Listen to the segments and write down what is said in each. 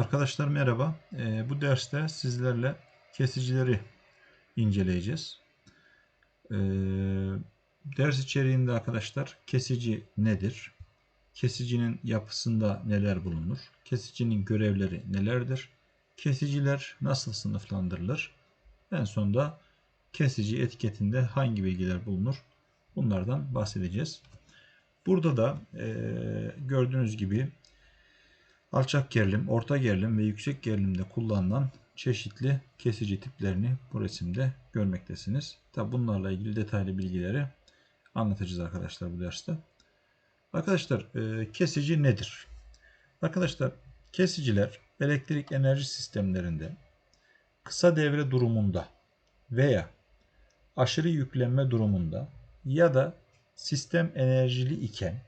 Arkadaşlar merhaba. Ee, bu derste sizlerle kesicileri inceleyeceğiz. Ee, ders içeriğinde arkadaşlar kesici nedir? Kesicinin yapısında neler bulunur? Kesicinin görevleri nelerdir? Kesiciler nasıl sınıflandırılır? En sonunda kesici etiketinde hangi bilgiler bulunur? Bunlardan bahsedeceğiz. Burada da e, gördüğünüz gibi alçak gerilim, orta gerilim ve yüksek gerilimde kullanılan çeşitli kesici tiplerini bu resimde görmektesiniz. Tabi bunlarla ilgili detaylı bilgileri anlatacağız arkadaşlar bu derste. Arkadaşlar e, kesici nedir? Arkadaşlar kesiciler elektrik enerji sistemlerinde kısa devre durumunda veya aşırı yüklenme durumunda ya da sistem enerjili iken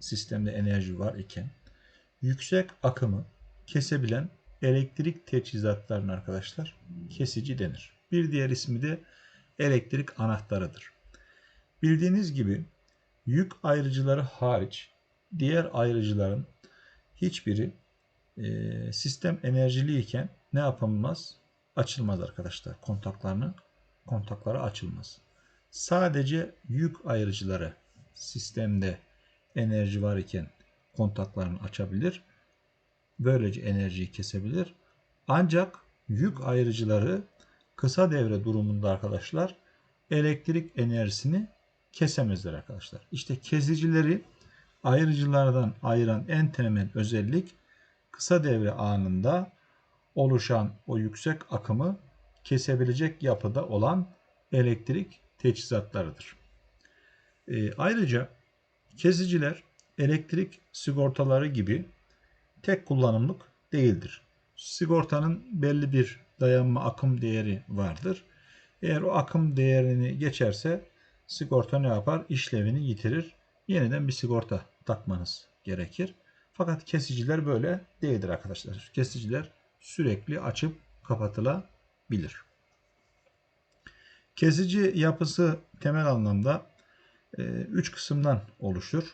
sistemde enerji var iken yüksek akımı kesebilen elektrik teçhizatlarının arkadaşlar kesici denir. Bir diğer ismi de elektrik anahtarıdır. Bildiğiniz gibi yük ayrıcıları hariç diğer ayrıcıların hiçbiri e, sistem enerjili iken ne yapılmaz? Açılmaz arkadaşlar. Kontaklarını kontakları açılmaz. Sadece yük ayrıcıları sistemde enerji var iken kontaklarını açabilir. Böylece enerjiyi kesebilir. Ancak yük ayrıcıları kısa devre durumunda arkadaşlar elektrik enerjisini kesemezler arkadaşlar. İşte kesicileri ayrıcılardan ayıran en temel özellik kısa devre anında oluşan o yüksek akımı kesebilecek yapıda olan elektrik teçhizatlarıdır. E, ayrıca kesiciler elektrik sigortaları gibi tek kullanımlık değildir. Sigortanın belli bir dayanma akım değeri vardır. Eğer o akım değerini geçerse sigorta ne yapar? İşlevini yitirir. Yeniden bir sigorta takmanız gerekir. Fakat kesiciler böyle değildir arkadaşlar. Kesiciler sürekli açıp kapatılabilir. Kesici yapısı temel anlamda 3 e, kısımdan oluşur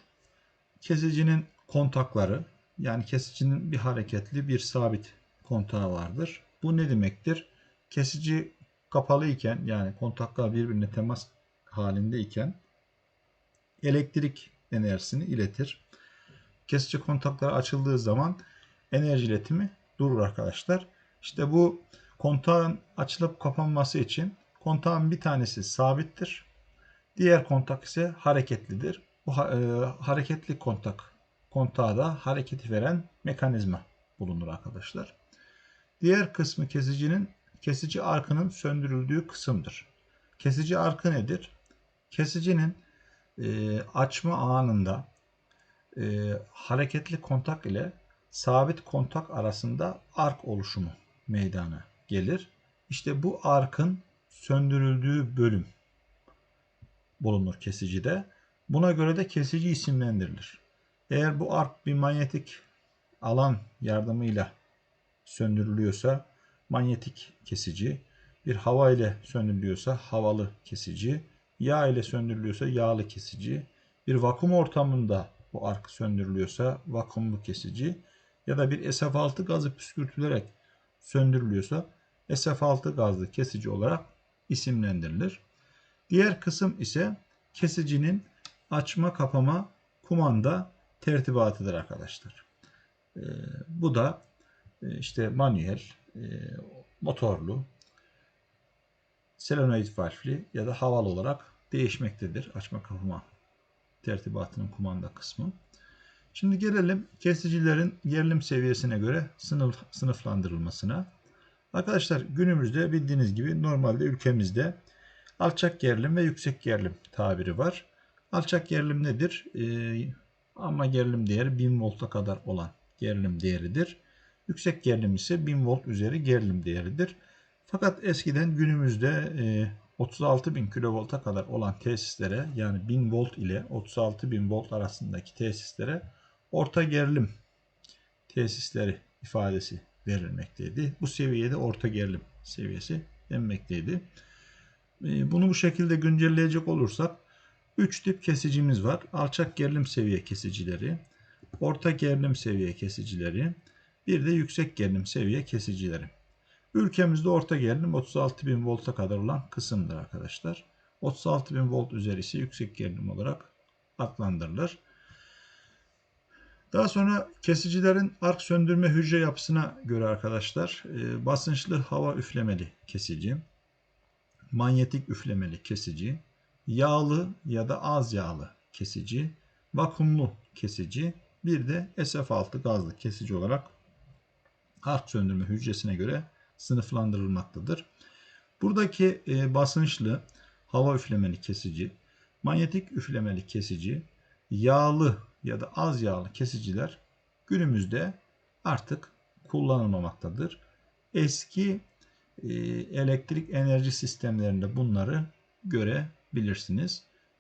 kesicinin kontakları yani kesicinin bir hareketli bir sabit kontağı vardır. Bu ne demektir? Kesici kapalı iken yani kontaklar birbirine temas halindeyken elektrik enerjisini iletir. Kesici kontaklar açıldığı zaman enerji iletimi durur arkadaşlar. İşte bu kontağın açılıp kapanması için kontağın bir tanesi sabittir. Diğer kontak ise hareketlidir. Bu e, hareketli kontak kontağı da hareketi veren mekanizma bulunur arkadaşlar. Diğer kısmı kesicinin kesici arkının söndürüldüğü kısımdır. Kesici arkı nedir? Kesicinin e, açma anında e, hareketli kontak ile sabit kontak arasında ark oluşumu meydana gelir. İşte bu arkın söndürüldüğü bölüm bulunur kesicide. Buna göre de kesici isimlendirilir. Eğer bu ark bir manyetik alan yardımıyla söndürülüyorsa manyetik kesici, bir hava ile söndürülüyorsa havalı kesici, yağ ile söndürülüyorsa yağlı kesici, bir vakum ortamında bu ark söndürülüyorsa vakumlu kesici ya da bir SF6 gazı püskürtülerek söndürülüyorsa SF6 gazlı kesici olarak isimlendirilir. Diğer kısım ise kesicinin açma kapama kumanda tertibatıdır arkadaşlar. E, bu da e, işte manuel, e, motorlu, solenoid valfli ya da havalı olarak değişmektedir açma kapama tertibatının kumanda kısmı. Şimdi gelelim kesicilerin gerilim seviyesine göre sınıf, sınıflandırılmasına. Arkadaşlar günümüzde bildiğiniz gibi normalde ülkemizde alçak gerilim ve yüksek gerilim tabiri var. Alçak gerilim nedir? Ee, ama gerilim değeri 1000 volta kadar olan gerilim değeridir. Yüksek gerilim ise 1000 volt üzeri gerilim değeridir. Fakat eskiden günümüzde e, 36.000 kilovolta kadar olan tesislere yani 1000 volt ile 36.000 volt arasındaki tesislere orta gerilim tesisleri ifadesi verilmekteydi. Bu seviyede orta gerilim seviyesi denmekteydi. E, bunu bu şekilde güncelleyecek olursak 3 tip kesicimiz var. Alçak gerilim seviye kesicileri, orta gerilim seviye kesicileri, Bir de yüksek gerilim seviye kesicileri. Ülkemizde orta gerilim 36.000 volta kadar olan kısımdır arkadaşlar. 36.000 volt üzeri ise yüksek gerilim olarak adlandırılır. Daha sonra kesicilerin ark söndürme hücre yapısına göre arkadaşlar e, basınçlı hava üflemeli kesici, manyetik üflemeli kesici, yağlı ya da az yağlı kesici, vakumlu kesici, bir de SF6 gazlı kesici olarak ark söndürme hücresine göre sınıflandırılmaktadır. Buradaki e, basınçlı hava üflemeli kesici, manyetik üflemeli kesici, yağlı ya da az yağlı kesiciler günümüzde artık kullanılmamaktadır. Eski e, elektrik enerji sistemlerinde bunları görebilirsiniz.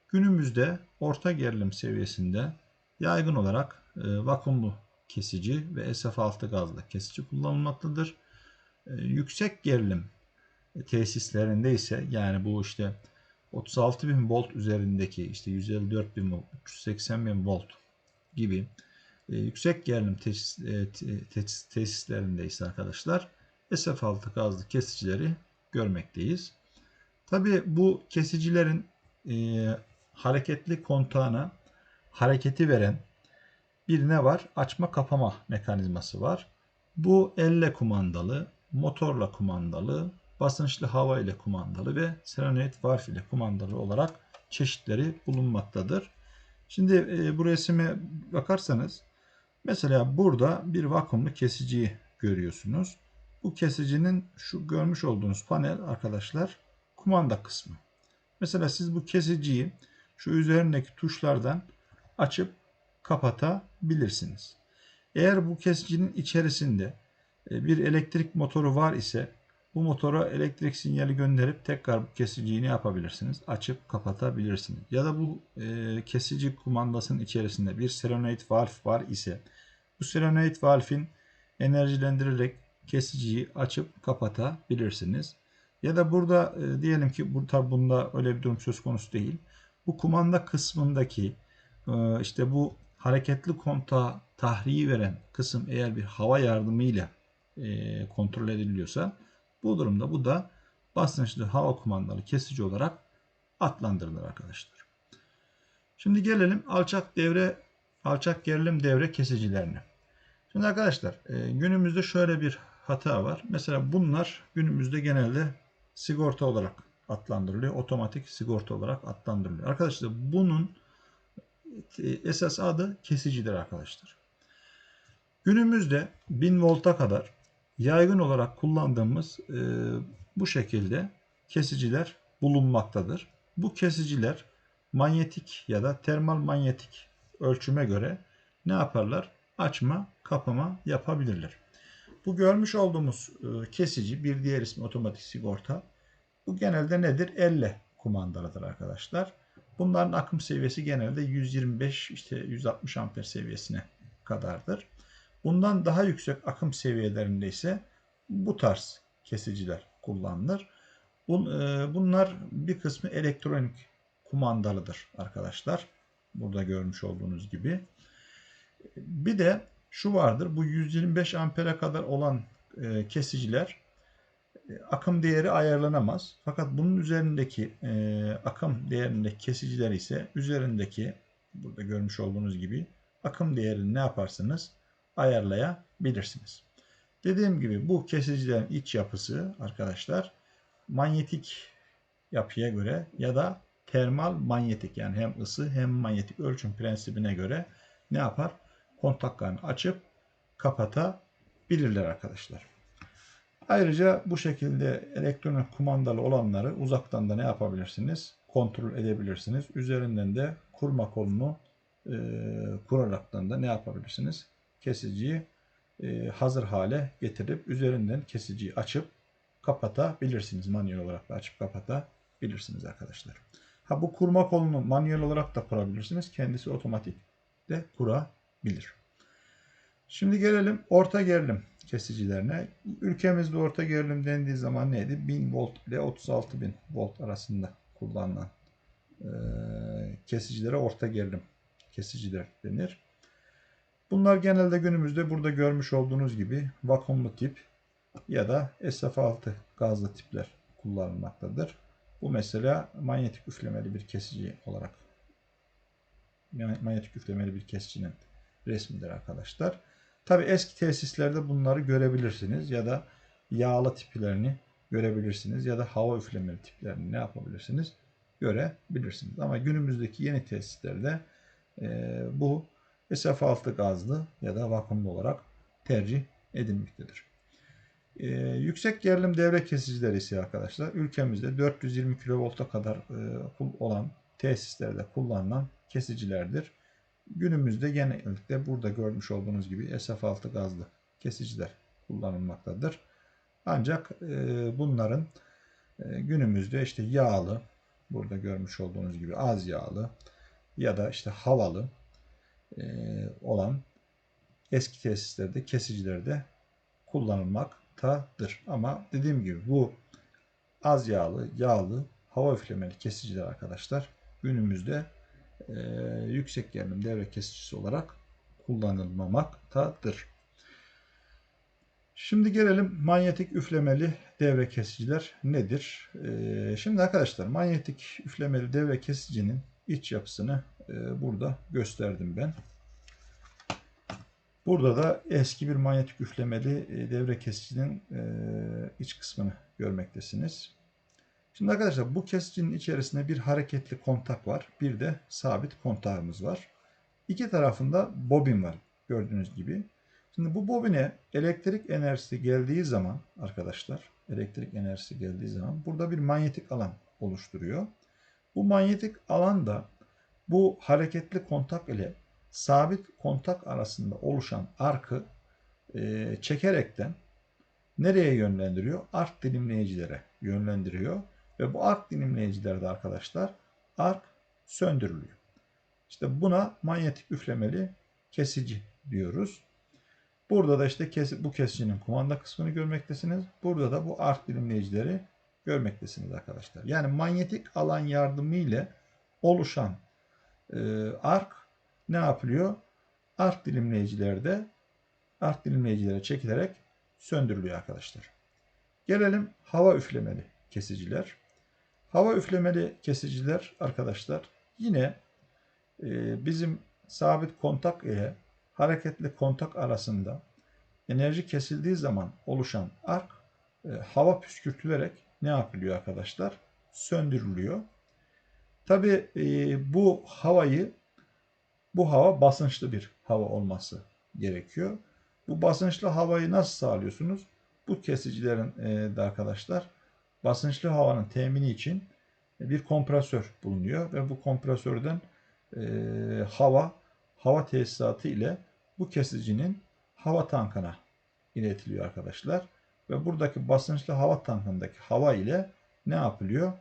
Günümüzde orta gerilim seviyesinde yaygın olarak e, vakumlu kesici ve SF6 gazlı kesici kullanılmaktadır. E, yüksek gerilim tesislerinde ise yani bu işte 36.000 volt üzerindeki işte 154.000 volt, 380.000 volt gibi e, yüksek gerilim tesis, tesislerinde ise arkadaşlar SF6 gazlı kesicileri görmekteyiz. Tabi bu kesicilerin e, hareketli kontağına hareketi veren bir ne var? Açma kapama mekanizması var. Bu elle kumandalı, motorla kumandalı, basınçlı hava ile kumandalı ve solenoid valve ile kumandalı olarak çeşitleri bulunmaktadır. Şimdi e, bu resime bakarsanız mesela burada bir vakumlu kesiciyi görüyorsunuz. Bu kesicinin şu görmüş olduğunuz panel arkadaşlar kumanda kısmı. Mesela siz bu kesiciyi şu üzerindeki tuşlardan açıp kapatabilirsiniz. Eğer bu kesicinin içerisinde e, bir elektrik motoru var ise bu motora elektrik sinyali gönderip tekrar bu kesiciyi ne yapabilirsiniz? Açıp kapatabilirsiniz. Ya da bu e, kesici kumandasının içerisinde bir solenoid valve var ise bu solenoid valve'in enerjilendirerek kesiciyi açıp kapatabilirsiniz. Ya da burada e, diyelim ki bu tabi bunda öyle bir durum söz konusu değil. Bu kumanda kısmındaki e, işte bu hareketli kontağı tahriyi veren kısım eğer bir hava yardımıyla e, kontrol ediliyorsa bu durumda bu da basınçlı hava kumandalı kesici olarak adlandırılır arkadaşlar. Şimdi gelelim alçak devre alçak gerilim devre kesicilerine. Şimdi arkadaşlar e, günümüzde şöyle bir hata var. Mesela bunlar günümüzde genelde sigorta olarak adlandırılıyor. Otomatik sigorta olarak adlandırılıyor. Arkadaşlar bunun e, esas adı kesicidir arkadaşlar. Günümüzde 1000 volta kadar yaygın olarak kullandığımız e, bu şekilde kesiciler bulunmaktadır. Bu kesiciler manyetik ya da termal manyetik ölçüme göre ne yaparlar? Açma, kapama yapabilirler. Bu görmüş olduğumuz e, kesici bir diğer ismi otomatik sigorta. Bu genelde nedir? Elle kumandalıdır arkadaşlar. Bunların akım seviyesi genelde 125 işte 160 amper seviyesine kadardır. Bundan daha yüksek akım seviyelerinde ise bu tarz kesiciler kullanılır. E, bunlar bir kısmı elektronik kumandalıdır arkadaşlar. Burada görmüş olduğunuz gibi. Bir de şu vardır. Bu 125 ampere kadar olan e, kesiciler e, akım değeri ayarlanamaz. Fakat bunun üzerindeki akım değerindeki kesiciler ise üzerindeki burada görmüş olduğunuz gibi akım değerini ne yaparsınız? ayarlayabilirsiniz. Dediğim gibi bu kesicilerin iç yapısı arkadaşlar manyetik yapıya göre ya da termal manyetik yani hem ısı hem manyetik ölçüm prensibine göre ne yapar? Kontaklarını açıp kapatabilirler arkadaşlar. Ayrıca bu şekilde elektronik kumandalı olanları uzaktan da ne yapabilirsiniz? Kontrol edebilirsiniz. Üzerinden de kurma kolunu e, kuraraktan da ne yapabilirsiniz? kesiciyi e, hazır hale getirip üzerinden kesiciyi açıp kapatabilirsiniz. Manuel olarak da açıp kapatabilirsiniz arkadaşlar. Ha bu kurma kolunu manuel olarak da kurabilirsiniz. Kendisi otomatik de kurabilir. Şimdi gelelim orta gerilim kesicilerine. Ülkemizde orta gerilim dendiği zaman neydi? 1000 volt ile 36.000 volt arasında kullanılan e, kesicilere orta gerilim kesiciler denir. Bunlar genelde günümüzde burada görmüş olduğunuz gibi vakumlu tip ya da SF6 gazlı tipler kullanılmaktadır. Bu mesela manyetik üflemeli bir kesici olarak manyetik üflemeli bir kesicinin resmidir arkadaşlar. Tabi eski tesislerde bunları görebilirsiniz ya da yağlı tiplerini görebilirsiniz ya da hava üflemeli tiplerini ne yapabilirsiniz görebilirsiniz. Ama günümüzdeki yeni tesislerde e, bu SF6 gazlı ya da vakumlu olarak tercih edilmektedir. E, yüksek gerilim devre kesicileri ise arkadaşlar ülkemizde 420 kV'a kadar e, olan tesislerde kullanılan kesicilerdir. Günümüzde genellikle burada görmüş olduğunuz gibi SF6 gazlı kesiciler kullanılmaktadır. Ancak e, bunların e, günümüzde işte yağlı, burada görmüş olduğunuz gibi az yağlı ya da işte havalı e, olan eski tesislerde, kesicilerde kullanılmaktadır. Ama dediğim gibi bu az yağlı, yağlı, hava üflemeli kesiciler arkadaşlar günümüzde e, yüksek gerilim devre kesicisi olarak kullanılmamaktadır. Şimdi gelelim manyetik üflemeli devre kesiciler nedir? E, şimdi arkadaşlar manyetik üflemeli devre kesicinin iç yapısını e, burada gösterdim ben. Burada da eski bir manyetik üflemeli e, devre kesicinin e, iç kısmını görmektesiniz. Şimdi arkadaşlar bu kesicinin içerisinde bir hareketli kontak var. Bir de sabit kontağımız var. İki tarafında bobin var gördüğünüz gibi. Şimdi bu bobine elektrik enerjisi geldiği zaman arkadaşlar elektrik enerjisi geldiği zaman burada bir manyetik alan oluşturuyor. Bu manyetik alan da bu hareketli kontak ile sabit kontak arasında oluşan arkı e, çekerekten nereye yönlendiriyor? Ark dilimleyicilere yönlendiriyor. Ve bu ark dilimleyicilerde arkadaşlar ark söndürülüyor. İşte buna manyetik üflemeli kesici diyoruz. Burada da işte kes, bu kesicinin kumanda kısmını görmektesiniz. Burada da bu ark dilimleyicileri görmektesiniz arkadaşlar. Yani manyetik alan yardımıyla oluşan e, ark ne yapılıyor? Ark dilimleyicilerde ark dilimleyicilere çekilerek söndürülüyor arkadaşlar. Gelelim hava üflemeli kesiciler. Hava üflemeli kesiciler arkadaşlar yine e, bizim sabit kontak ile hareketli kontak arasında enerji kesildiği zaman oluşan ark e, hava püskürtülerek ne yapılıyor arkadaşlar? Söndürülüyor. Tabi e, bu havayı bu hava basınçlı bir hava olması gerekiyor. Bu basınçlı havayı nasıl sağlıyorsunuz? Bu kesicilerin e, de arkadaşlar basınçlı havanın temini için bir kompresör bulunuyor ve bu kompresörden e, hava hava tesisatı ile bu kesicinin hava tankına iletiliyor arkadaşlar. Ve buradaki basınçlı hava tankındaki hava ile ne yapılıyor?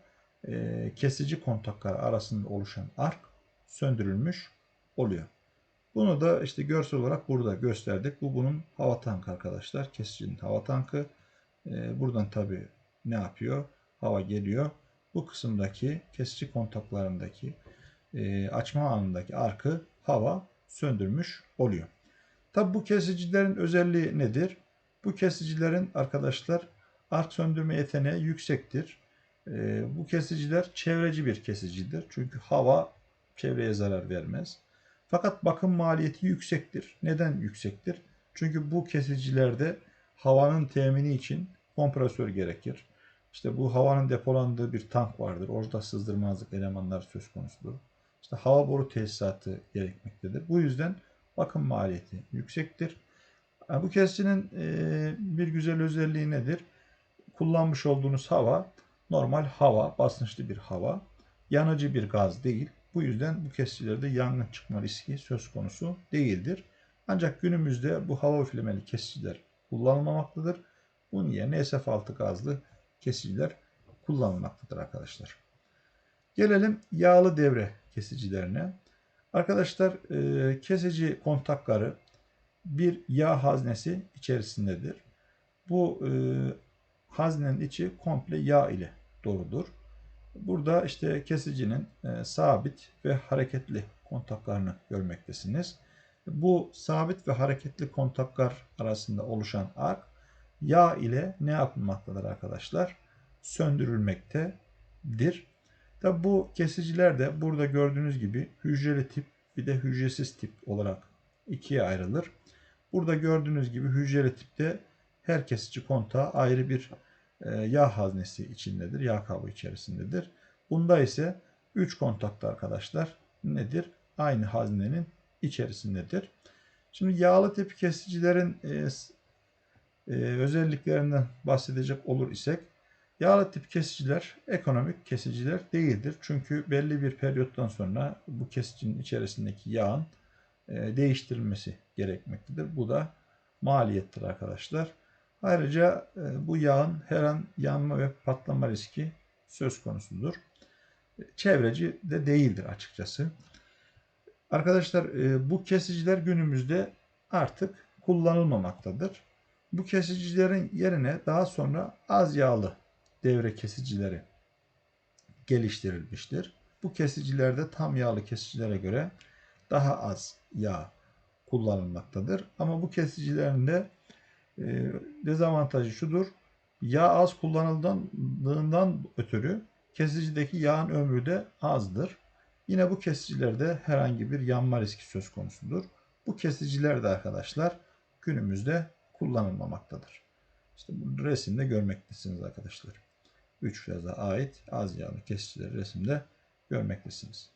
E, kesici kontaklar arasında oluşan ark söndürülmüş oluyor. Bunu da işte görsel olarak burada gösterdik. Bu bunun hava tankı arkadaşlar. Kesicinin hava tankı. E, buradan tabi ne yapıyor? Hava geliyor. Bu kısımdaki kesici kontaklarındaki e, açma anındaki arkı hava söndürmüş oluyor. Tabi bu kesicilerin özelliği nedir? Bu kesicilerin arkadaşlar ark söndürme yeteneği yüksektir. E, bu kesiciler çevreci bir kesicidir. Çünkü hava çevreye zarar vermez. Fakat bakım maliyeti yüksektir. Neden yüksektir? Çünkü bu kesicilerde havanın temini için kompresör gerekir. İşte bu havanın depolandığı bir tank vardır. Orada sızdırmazlık elemanlar söz konusudur. İşte hava boru tesisatı gerekmektedir. Bu yüzden bakım maliyeti yüksektir. Bu kesicinin e, bir güzel özelliği nedir? Kullanmış olduğunuz hava normal hava, basınçlı bir hava. Yanıcı bir gaz değil. Bu yüzden bu kesicilerde yangın çıkma riski söz konusu değildir. Ancak günümüzde bu hava üflemeli kesiciler kullanılmamaktadır. Bunun yerine SF6 gazlı kesiciler kullanılmaktadır arkadaşlar. Gelelim yağlı devre kesicilerine. Arkadaşlar e, kesici kontakları bir yağ haznesi içerisindedir. Bu e, haznenin içi komple yağ ile doludur. Burada işte kesicinin e, sabit ve hareketli kontaklarını görmektesiniz. Bu sabit ve hareketli kontaklar arasında oluşan ark yağ ile ne yapılmaktadır arkadaşlar? Söndürülmektedir. Tabi bu kesiciler de burada gördüğünüz gibi hücreli tip bir de hücresiz tip olarak ikiye ayrılır. Burada gördüğünüz gibi hücreli tipte her kesici kontağı ayrı bir e, yağ haznesi içindedir. Yağ kabı içerisindedir. Bunda ise 3 kontakta arkadaşlar nedir? Aynı haznenin içerisindedir. Şimdi yağlı tip kesicilerin e, e, özelliklerinden bahsedecek olur isek yağlı tip kesiciler ekonomik kesiciler değildir. Çünkü belli bir periyottan sonra bu kesicinin içerisindeki yağın e, değiştirilmesi gerekmektedir. Bu da maliyettir arkadaşlar. Ayrıca e, bu yağın her an yanma ve patlama riski söz konusudur. Çevreci de değildir açıkçası. Arkadaşlar e, bu kesiciler günümüzde artık kullanılmamaktadır. Bu kesicilerin yerine daha sonra az yağlı devre kesicileri geliştirilmiştir. Bu kesicilerde tam yağlı kesicilere göre daha az yağ kullanılmaktadır. Ama bu kesicilerin de e, dezavantajı şudur. Yağ az kullanıldığından ötürü kesicideki yağın ömrü de azdır. Yine bu kesicilerde herhangi bir yanma riski söz konusudur. Bu kesiciler de arkadaşlar günümüzde kullanılmamaktadır. İşte bu resimde görmektesiniz arkadaşlar. 3 faza ait az yağlı kesicileri resimde görmektesiniz.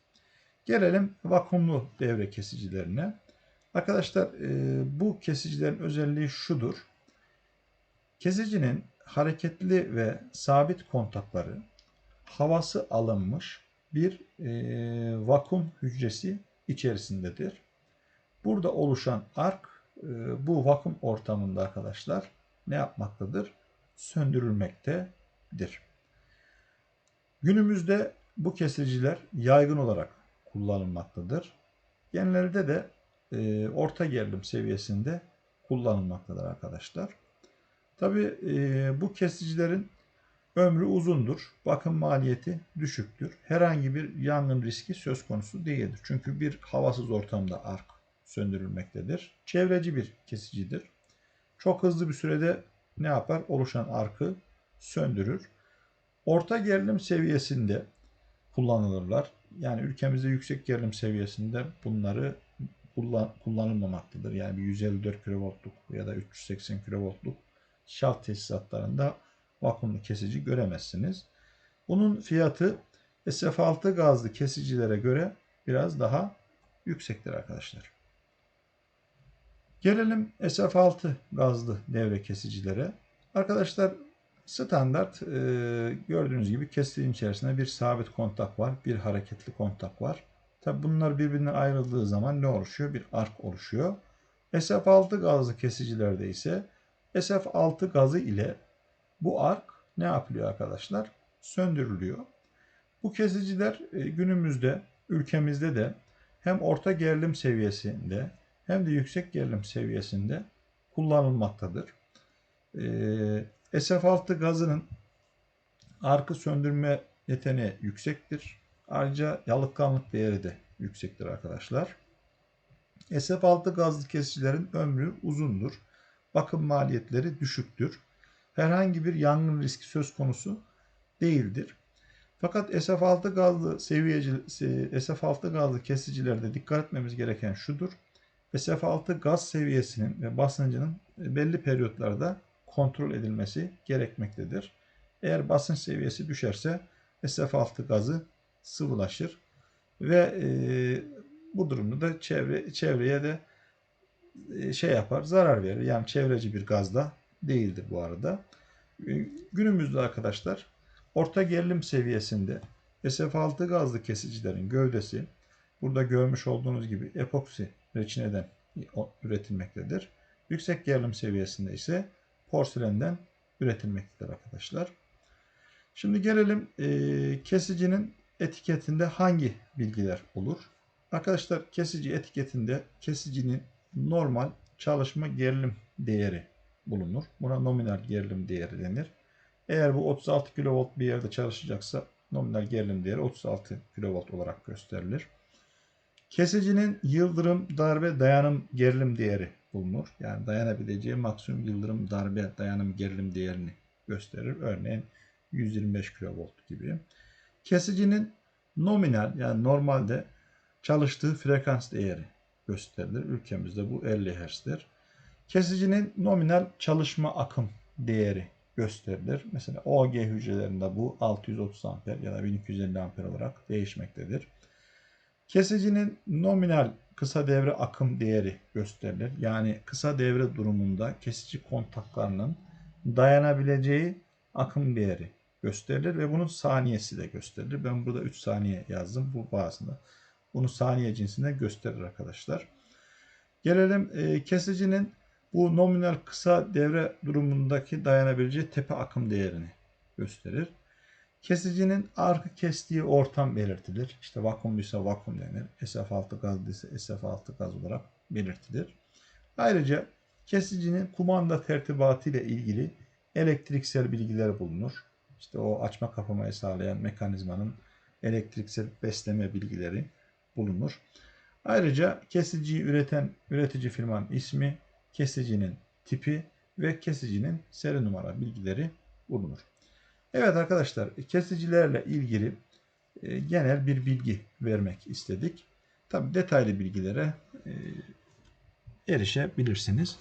Gelelim vakumlu devre kesicilerine. Arkadaşlar e, bu kesicilerin özelliği şudur. Kesicinin hareketli ve sabit kontakları havası alınmış bir e, vakum hücresi içerisindedir. Burada oluşan ark bu vakum ortamında arkadaşlar ne yapmaktadır? Söndürülmektedir. Günümüzde bu kesiciler yaygın olarak kullanılmaktadır. Genelde de e, orta gerilim seviyesinde kullanılmaktadır arkadaşlar. Tabi e, bu kesicilerin ömrü uzundur. Bakım maliyeti düşüktür. Herhangi bir yangın riski söz konusu değildir. Çünkü bir havasız ortamda ark söndürülmektedir. Çevreci bir kesicidir. Çok hızlı bir sürede ne yapar? Oluşan arkı söndürür. Orta gerilim seviyesinde kullanılırlar. Yani ülkemizde yüksek gerilim seviyesinde bunları kullan, kullanılmamaktadır. Yani bir 154 kV'luk ya da 380 kV'luk şalt tesisatlarında vakumlu kesici göremezsiniz. Bunun fiyatı SF6 gazlı kesicilere göre biraz daha yüksektir arkadaşlar. Gelelim SF6 gazlı devre kesicilere. Arkadaşlar standart e, gördüğünüz gibi kesicinin içerisinde bir sabit kontak var, bir hareketli kontak var. Tabi bunlar birbirinden ayrıldığı zaman ne oluşuyor? Bir ark oluşuyor. SF6 gazlı kesicilerde ise SF6 gazı ile bu ark ne yapılıyor arkadaşlar? Söndürülüyor. Bu kesiciler e, günümüzde ülkemizde de hem orta gerilim seviyesinde hem de yüksek gerilim seviyesinde kullanılmaktadır. E, SF6 gazının arkı söndürme yeteneği yüksektir. Ayrıca yalıtkanlık değeri de yüksektir arkadaşlar. SF6 gazlı kesicilerin ömrü uzundur. Bakım maliyetleri düşüktür. Herhangi bir yangın riski söz konusu değildir. Fakat SF6 gazlı seviyeci SF6 gazlı kesicilerde dikkat etmemiz gereken şudur. SF6 gaz seviyesinin ve basıncının belli periyotlarda kontrol edilmesi gerekmektedir. Eğer basınç seviyesi düşerse SF6 gazı sıvılaşır ve e, bu durumda da çevre çevreye de e, şey yapar, zarar verir. Yani çevreci bir gazda değildir bu arada. E, günümüzde arkadaşlar orta gerilim seviyesinde SF6 gazlı kesicilerin gövdesi burada görmüş olduğunuz gibi epoksi reçineden üretilmektedir. Yüksek gerilim seviyesinde ise porselenden üretilmektedir arkadaşlar. Şimdi gelelim e, kesicinin etiketinde hangi bilgiler olur? Arkadaşlar kesici etiketinde kesicinin normal çalışma gerilim değeri bulunur. Buna nominal gerilim değeri denir. Eğer bu 36 kV bir yerde çalışacaksa nominal gerilim değeri 36 kV olarak gösterilir. Kesicinin yıldırım darbe dayanım gerilim değeri bulunur. Yani dayanabileceği maksimum yıldırım darbe dayanım gerilim değerini gösterir. Örneğin 125 kV gibi. Kesicinin nominal yani normalde çalıştığı frekans değeri gösterilir. Ülkemizde bu 50 Hz'dir. Kesicinin nominal çalışma akım değeri gösterilir. Mesela OG hücrelerinde bu 630 amper ya da 1250 amper olarak değişmektedir. Kesicinin nominal kısa devre akım değeri gösterilir. Yani kısa devre durumunda kesici kontaklarının dayanabileceği akım değeri gösterilir ve bunun saniyesi de gösterilir. Ben burada 3 saniye yazdım bu bazında. Bunu saniye cinsinde gösterir arkadaşlar. Gelelim e, kesicinin bu nominal kısa devre durumundaki dayanabileceği tepe akım değerini gösterir. Kesicinin arka kestiği ortam belirtilir. İşte vakumluysa vakum denir. SF6 gazlıysa SF6 gaz olarak belirtilir. Ayrıca kesicinin kumanda tertibatı ile ilgili elektriksel bilgiler bulunur. İşte o açma kapamayı sağlayan mekanizmanın elektriksel besleme bilgileri bulunur. Ayrıca kesiciyi üreten üretici firmanın ismi, kesicinin tipi ve kesicinin seri numara bilgileri bulunur. Evet arkadaşlar kesicilerle ilgili e, genel bir bilgi vermek istedik. Tabi detaylı bilgilere e, erişebilirsiniz.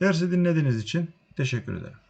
Dersi dinlediğiniz için teşekkür ederim.